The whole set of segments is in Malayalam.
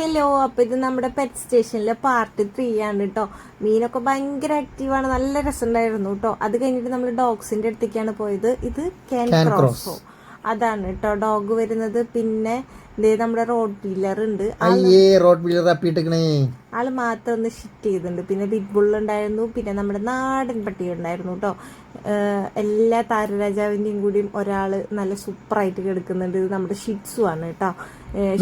ഹലോ അപ്പൊ ഇത് നമ്മുടെ പെറ്റ് സ്റ്റേഷനിലെ പാർട്ട് ത്രീ ആണ് കേട്ടോ മീനൊക്കെ ഭയങ്കര ആക്റ്റീവാണ് നല്ല രസമുണ്ടായിരുന്നു കേട്ടോ അത് കഴിഞ്ഞിട്ട് നമ്മൾ ഡോഗ്സിന്റെ അടുത്തേക്കാണ് പോയത്. ഇത് ക്യാൻ ക്രോസോ അതാണ് കേട്ടോ ഡോഗ് വരുന്നത്. പിന്നെ നമ്മുടെ റോഡ് വീലർ ഉണ്ട്. അയ്യേ റോഡ് അപ്പിട്ടിക്കണേ ആൾ മാത്രം ഒന്ന് ഷിറ്റ് ചെയ്തിട്ടുണ്ട്. പിന്നെ ബിഗ് ഉണ്ടായിരുന്നു. പിന്നെ നമ്മുടെ നാടൻ പട്ടി ഉണ്ടായിരുന്നു കേട്ടോ എല്ലാ താരരാജാവിന്റെയും കൂടിയും ഒരാൾ നല്ല സൂപ്പറായിട്ട് കിടക്കുന്നുണ്ട്. ഇത് നമ്മുടെ ഷിറ്റ്സു ആണ് കേട്ടോ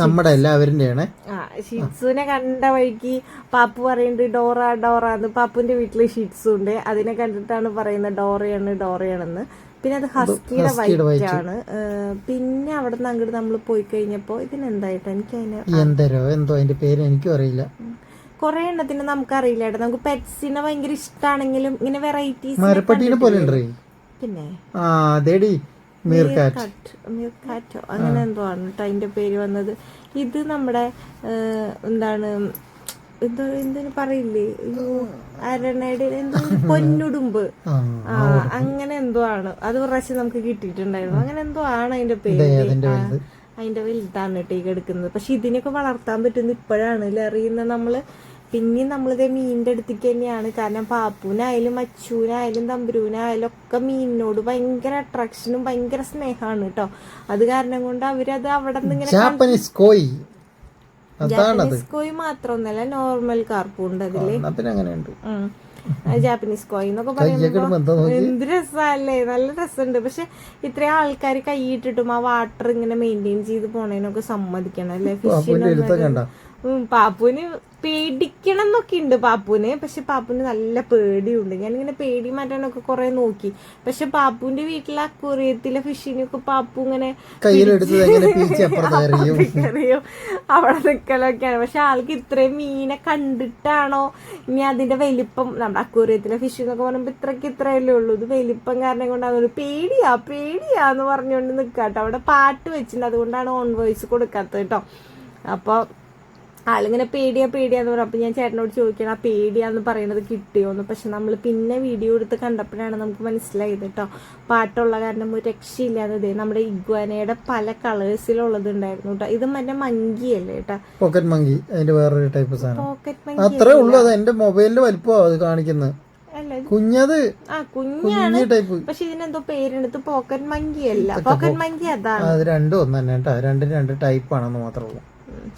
നമ്മുടെ എല്ലാവരുടെയാണ്. ആ ഷിറ്റ്സുവിനെ കണ്ട വഴിക്ക് പാപ്പു പറയുന്നുണ്ട് ഡോറ ഡോറ എന്ന്. പാപ്പുവിന്റെ വീട്ടിൽ ഷിറ്റ്സു ഉണ്ട് അതിനെ കണ്ടിട്ടാണ് പറയുന്നത് ഡോറയാണ് ഡോറയാണെന്ന്. പിന്നെ അത് ഹസ്കിയുടെ വൈറ്റ് ആണ്. പിന്നെ അവിടെ നിന്ന് അങ്ങോട്ട് നമ്മൾ പോയി കഴിഞ്ഞപ്പോ ഇതിനെന്തായിട്ട്? എനിക്ക് അതിന് എന്തരോ എന്തോ അതിന്റെ പേര് എനിക്കും അറിയില്ല. കുറെ എണ്ണത്തിന് നമുക്ക് അറിയില്ല ഏട്ടാ നമുക്ക് പെറ്റ്സിനെ ഭയങ്കര ഇഷ്ടമാണെങ്കിലും ഇങ്ങനെ വെറൈറ്റീസ് മരപ്പട്ടീനെ പോലെ പിന്നെ? അങ്ങനെ എന്തോ ആണ് കേട്ടോ അതിന്റെ പേര് വന്നത്. ഇത് നമ്മുടെ എന്താണ് എന്തോ എന്തിനു പറയില്ലേ? അരണയുടെ എന്തോ പൊന്നുടുമ്പ്. ആ അങ്ങനെ എന്തോ ആണ്. അത് പ്രാവശ്യം നമുക്ക് കിട്ടിയിട്ടുണ്ടായിരുന്നു. അങ്ങനെ എന്തോ ആണ് അതിന്റെ പേര്. അതിന്റെ വലുതാണ് കേട്ടോ ഈ കിടക്കുന്നത്. പക്ഷെ ഇതിനൊക്കെ വളർത്താൻ പറ്റുന്ന ഇപ്പോഴാണ് അല്ലേ? അറിയുന്ന നമ്മൾ പിന്നെയും നമ്മളിത് മീനിന്റെ അടുത്തേക്ക് തന്നെയാണ്. കാരണം പാപ്പൂനായാലും അച്ചൂനായാലും തമ്പുരൂനായാലും ഒക്കെ മീനിനോട് ഭയങ്കര അട്രാക്ഷനും ഭയങ്കര സ്നേഹമാണ് കേട്ടോ. അത് കാരണം കൊണ്ട് അവരത് അവിടെ നിന്ന് ഇങ്ങനെ ജാപ്പനീസ് കോയി മാത്രമൊന്നല്ല നോർമൽ കാർപ്പും ഉണ്ട് അതിൽ. പിന്നെ അങ്ങനെയുണ്ട് ജാപ്പനീസ് കോയി എന്നൊക്കെ കയ്യൊക്കെ പറയുമ്പോ നോക്കി എന്ത് രസമല്ലേ നല്ല രസമുണ്ട്. പക്ഷെ ഇത്രയും ആൾക്കാർ കൈയിട്ടിട്ടും ആ വാട്ടർ ഇങ്ങനെ മെയിന്റെയിൻ ചെയ്ത് പോണേനൊക്കെ സമ്മതിക്കണം അല്ലേ? ഫിഷിനൊക്കെ പാപ്പുവിന് പേടിക്കണം എന്നൊക്കെ ഉണ്ട് പാപ്പുവിന്. പക്ഷെ പാപ്പുവിന് നല്ല പേടിയുണ്ട്. ഞാനിങ്ങനെ പേടി മാറ്റാനൊക്കെ കുറെ നോക്കി. പക്ഷെ പാപ്പുവിന്റെ വീട്ടിലെ അക്വറിയത്തിലെ ഫിഷിനൊക്കെ പാപ്പു ഇങ്ങനെ അറിയും അവിടെ നിൽക്കലൊക്കെയാണ് പക്ഷെ ആൾക്ക് ഇത്രയും മീനെ കണ്ടിട്ടാണോ ഇനി അതിന്റെ വലിപ്പം? നമ്മുടെ അക്വറിയത്തിലെ ഫിഷ് എന്നൊക്കെ പറയുമ്പോ ഇത്രക്ക് ഇത്രയല്ലേ ഉള്ളൂ. ഇത് വലിപ്പം കാരണം കൊണ്ടാണ് ഒരു പേടിയാ പേടിയാന്ന് പറഞ്ഞുകൊണ്ട് നിൽക്കാട്ടോ അവിടെ പാട്ട് വെച്ചിട്ടുണ്ട്. അതുകൊണ്ടാണ് ഓൺ വോയിസ് കൊടുക്കാത്തത് കേട്ടോ. അപ്പൊ ആളിങ്ങനെ പേടിയാ പേടിയാന്ന് പറഞ്ഞു അപ്പൊ ഞാൻ ചേട്ടനോട് ചോദിക്കണം ആ പേടിയാന്ന് പറയുന്നത് കിട്ടിയോന്ന്? പക്ഷെ നമ്മൾ പിന്നെ വീഡിയോ എടുത്ത് കണ്ടപ്പോഴാണ് നമുക്ക് മനസ്സിലായത് കേട്ടോ പാട്ടുള്ള കാരണം ഒരു രക്ഷയില്ലാതെ നമ്മുടെ ഇഗ്വാനയുടെ പല കളേഴ്സിലുള്ളത് ഉണ്ടായിരുന്നു കേട്ടോ ഇത് മറ്റേ മങ്കി അല്ലേ കേട്ടോ പോക്കറ്റ് മങ്കി അതിന്റെ വേറൊരു ടൈപ്പ് സാധനം. പോക്കറ്റ് മങ്കി അത്രേ ഉള്ളൂ അത് എന്റെ മൊബൈലിന്റെ വലിപ്പമാണ് അത് കാണിക്കുന്നത് കുഞ്ഞത് ആ കുഞ്ഞാണ്. പക്ഷെ ഇതിനെന്തോ പേരെടുത്ത് പോക്കറ്റ് മങ്കി അല്ല. പോക്കറ്റ് മങ്കി അതാണ്. അത് രണ്ടും ഒന്ന് തന്നെ കേട്ടോ രണ്ടും രണ്ട് ടൈപ്പ് ആണെന്ന് മാത്രമേ ഉള്ളൂ.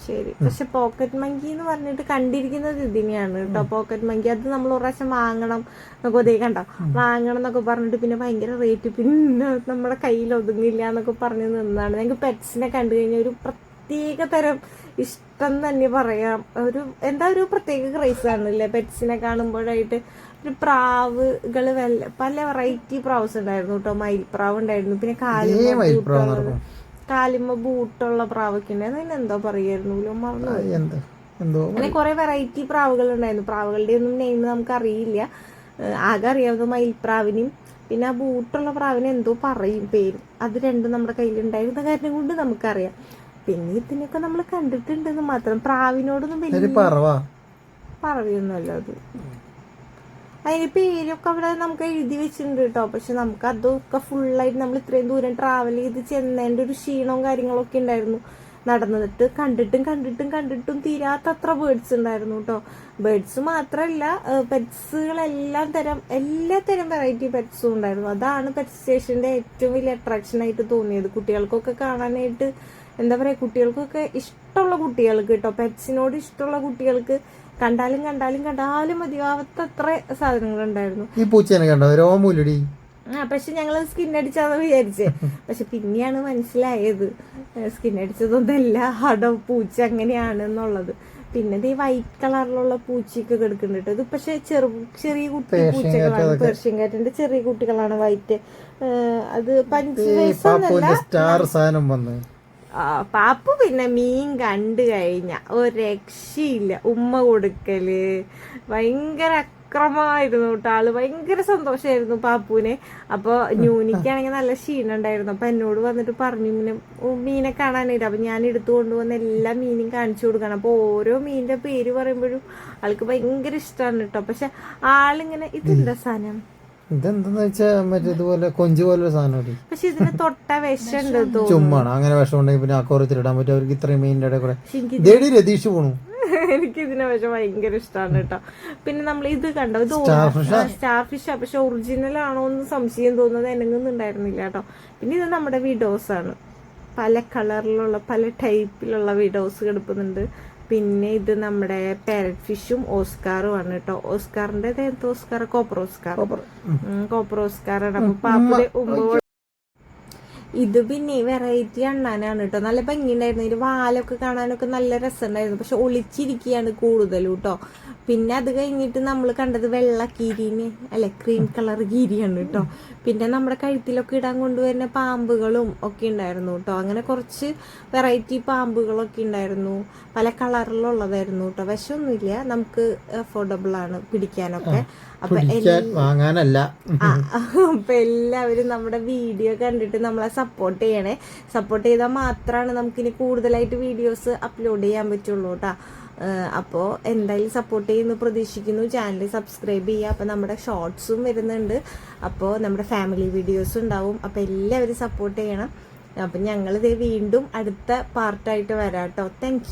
ശരി. പക്ഷെ പോക്കറ്റ് മങ്കി എന്ന് പറഞ്ഞിട്ട് കണ്ടിരിക്കുന്നത് ഇതിനെയാണ് കേട്ടോ. പോക്കറ്റ് മങ്കി അത് നമ്മൾ പ്രാവശ്യം വാങ്ങണം എന്നൊക്കെ ഒതേ കണ്ടോ? വാങ്ങണം എന്നൊക്കെ പറഞ്ഞിട്ട് പിന്നെ ഭയങ്കര റേറ്റ് പിന്നെ നമ്മുടെ കയ്യിൽ ഒതുങ്ങില്ല എന്നൊക്കെ പറഞ്ഞ് നിന്നാണ്. ഞങ്ങൾക്ക് പെറ്റ്സിനെ കണ്ടു കഴിഞ്ഞാൽ ഒരു പ്രത്യേക തരം ഇഷ്ടം തന്നെ പറയാം. ഒരു എന്താ ഒരു പ്രത്യേക ക്രൈസ് ആണല്ലേ? പെറ്റ്സിനെ കാണുമ്പോഴായിട്ട് ഒരു പ്രാവുകൾ വല്ല പല വെറൈറ്റി പ്രാവ്സ് ഉണ്ടായിരുന്നു കേട്ടോ. മയിൽ പ്രാവ് ഉണ്ടായിരുന്നു. പിന്നെ കാലിമ മയിൽപ്രാവ് ബൂട്ടുള്ളത് കാലിമ ബൂട്ടുള്ള പ്രാവൊക്കെ എന്തോ പറയായിരുന്നു. മറന്നു ആ, എന്ത് എന്തോ അങ്ങനെ കുറെ വെറൈറ്റി പ്രാവുകൾ ഉണ്ടായിരുന്നു. പ്രാവുകളുടെ ഒന്നും നെയിം നമുക്ക് അറിയില്ല ആകെ അറിയാവുന്ന മയിൽപ്രാവിനെയും പിന്നെ ആ ബൂട്ടുള്ള പ്രാവിനെ എന്തോ പറയും പേര്. അത് രണ്ടും നമ്മുടെ കയ്യിലുണ്ടായിരുന്ന. കാര്യം കൊണ്ട് നമുക്കറിയാം. പിന്നെ ഇതിനൊക്കെ നമ്മൾ കണ്ടിട്ടുണ്ടെന്ന് മാത്രം. പ്രാവിനോടൊന്നും വലിയ അത്. അതിന് പേരൊക്കെ അവിടെ നമുക്ക് എഴുതി വെച്ചിട്ടുണ്ട് കേട്ടോ പക്ഷെ നമുക്ക് അതൊക്കെ ഫുള്ളായിട്ട് നമ്മൾ ഇത്രയും ദൂരം ട്രാവൽ ചെയ്ത് ചെന്നതിന്റെ ഒരു ക്ഷീണവും കാര്യങ്ങളൊക്കെ ഉണ്ടായിരുന്നു. നടന്നിട്ട് കണ്ടിട്ടും കണ്ടിട്ടും കണ്ടിട്ടും തീരാത്തത്ര ബേഡ്സ് ഉണ്ടായിരുന്നു കേട്ടോ ബേർഡ്സ് മാത്രമല്ല പെറ്റ്സുകളെല്ലാം തരം എല്ലാ തരം വെറൈറ്റി പെറ്റ്സും ഉണ്ടായിരുന്നു. അതാണ് പെറ്റ് സ്റ്റേഷന്റെ ഏറ്റവും വലിയ അട്രാക്ഷൻ ആയിട്ട് തോന്നിയത്. കുട്ടികൾക്കൊക്കെ കാണാനായിട്ട് എന്താ പറയാ കുട്ടികൾക്കൊക്കെ ഇഷ്ടമുള്ള കുട്ടികൾക്ക് കേട്ടോ പെറ്റ്സിനോട് ഇഷ്ടമുള്ള കുട്ടികൾക്ക് കണ്ടാലും കണ്ടാലും കണ്ടാലും മതിയാവത്തത്ര സാധനങ്ങൾ ഉണ്ടായിരുന്നു ഈ പൂച്ചേനെ കണ്ടോ? രോമൂലടി ആ പക്ഷെ ഞങ്ങൾ സ്കിൻ അടിച്ചാന്ന് വിചാരിച്ചേ. പക്ഷെ പിന്നെയാണ് മനസ്സിലായത്. സ്കിൻ അടിച്ചതൊന്നല്ല. അടോ പൂച്ച അങ്ങനെയാണ് എന്നുള്ളത്. പിന്നെ ഈ വൈറ്റ് കളറിലുള്ള പൂച്ചയൊക്കെ കിടക്കുന്നുണ്ട്. ഇത് പക്ഷെ ചെറു ചെറിയ കുട്ടി പൂച്ചകളാണ്. പേർഷ്യൻ കാറ്റിന്റെ ചെറിയ കുട്ടികളാണ് വൈറ്റ് അത് പഞ്ച് സ്റ്റാർ സാധനം വന്ന്. ആ, പാപ്പു പിന്നെ മീൻ കണ്ടു കഴിഞ്ഞ. ഒരു രക്ഷയില്ല ഉമ്മ കൊടുക്കൽ. ഭയങ്കര അക്രമമായിരുന്നു കേട്ടോ ആൾ. ഭയങ്കര സന്തോഷമായിരുന്നു പാപ്പുവിനെ. അപ്പൊ ന്യൂനിക്കാണെങ്കിൽ നല്ല ക്ഷീണം ഉണ്ടായിരുന്നു. അപ്പൊ എന്നോട് വന്നിട്ട് പറഞ്ഞു ഇങ്ങനെ മീനെ കാണാനായിട്ട്. അപ്പൊ ഞാൻ എടുത്തു കൊണ്ടുവന്ന എല്ലാ മീനും കാണിച്ചു കൊടുക്കണം. അപ്പൊ ഓരോ മീനിന്റെ പേര് പറയുമ്പോഴും ആൾക്ക് ഭയങ്കര ഇഷ്ടമാണ് കേട്ടോ. പക്ഷെ ആളിങ്ങനെ ഇതെന്താ സാധനം? ഇതെന്തെന്ന് വെച്ചാ മറ്റേ ഇതുപോലെ കൊഞ്ച് പോലെ ഒരു സാധനം പക്ഷെ ഇതിന് തൊട്ട തോന്നുന്നു. ചുമ്മാണ്. അങ്ങനെ വിഷം ഉണ്ടെങ്കിൽ പിന്നെ അക്കോറത്തിൽ ഇടാൻ പറ്റും. അവർക്ക് ഇത്രയും മെയിന്റെ ഇടയിൽ കൂടെ. ദേടി രതീഷ് പോണു. എനിക്ക് ഇതിനെ പക്ഷെ ഭയങ്കര ഇഷ്ടമാണ് കേട്ടോ. പിന്നെ നമ്മൾ ഇത് കണ്ടോ? ഇത് സ്റ്റാർ ഫിഷ് പക്ഷെ ഒറിജിനൽ ആണോ എന്ന് സംശയം തോന്നുന്നത് എനങ്ങുന്നുണ്ടായിരുന്നില്ല കേട്ടോ. പിന്നെ ഇത് നമ്മുടെ വിഡോസ് ആണ് പല കളറിലുള്ള പല ടൈപ്പിലുള്ള വിഡോസ് കിടക്കുന്നുണ്ട്. പിന്നെ ഇത് നമ്മുടെ പാരറ്റ് ഫിഷും ഓസ്കാറും ആണ് കേട്ടോ ഓസ്കാറിന്റെ എന്ത് Oscar copper Oscar. Copper Oscar ആണ് അപ്പൊ ഉമ്മ. ഇത് പിന്നെ വെറൈറ്റി അണ്ണാനാണ് കേട്ടോ നല്ല ഭംഗിയുണ്ടായിരുന്നു. ഇതിന്റെ വാലൊക്കെ കാണാനൊക്കെ നല്ല രസമുണ്ടായിരുന്നു. പക്ഷെ ഒളിച്ചിരിക്കുകയാണ് കൂടുതലും കേട്ടോ പിന്നെ അത് കഴിഞ്ഞിട്ട് നമ്മൾ കണ്ടത് വെള്ള കീരിന് അല്ലെ ക്രീം കളർ കീരിയാണ് കേട്ടോ പിന്നെ നമ്മുടെ കഴുത്തിലൊക്കെ ഇടാൻ കൊണ്ടുവരുന്ന പാമ്പുകളും ഒക്കെ ഉണ്ടായിരുന്നു കേട്ടോ അങ്ങനെ കുറച്ച് വെറൈറ്റി പാമ്പുകളൊക്കെ ഉണ്ടായിരുന്നു. പല കളറിലുള്ളതായിരുന്നു കേട്ടോ വിഷമൊന്നുമില്ല നമുക്ക് അഫോർഡബിൾ ആണ് പിടിക്കാനൊക്കെ. അപ്പൊ വാങ്ങാനല്ല. അപ്പൊ എല്ലാവരും നമ്മുടെ വീഡിയോ കണ്ടിട്ട് നമ്മളെ സപ്പോർട്ട് ചെയ്യണേ. സപ്പോർട്ട് ചെയ്താൽ മാത്രമാണ് നമുക്കിനി കൂടുതലായിട്ട് വീഡിയോസ് അപ്ലോഡ് ചെയ്യാൻ പറ്റുള്ളൂ കേട്ടോ അപ്പോൾ എന്തായാലും സപ്പോർട്ട് ചെയ്യുന്നു പ്രതീക്ഷിക്കുന്നു. ചാനൽ സബ്സ്ക്രൈബ് ചെയ്യുക. അപ്പോൾ നമ്മുടെ ഷോർട്സും വരുന്നുണ്ട്. അപ്പോൾ നമ്മുടെ ഫാമിലി വീഡിയോസും ഉണ്ടാവും. അപ്പോൾ എല്ലാവരും സപ്പോർട്ട് ചെയ്യണം. അപ്പം ഞങ്ങളിത് വീണ്ടും അടുത്ത പാർട്ടായിട്ട് വരാം കേട്ടോ താങ്ക്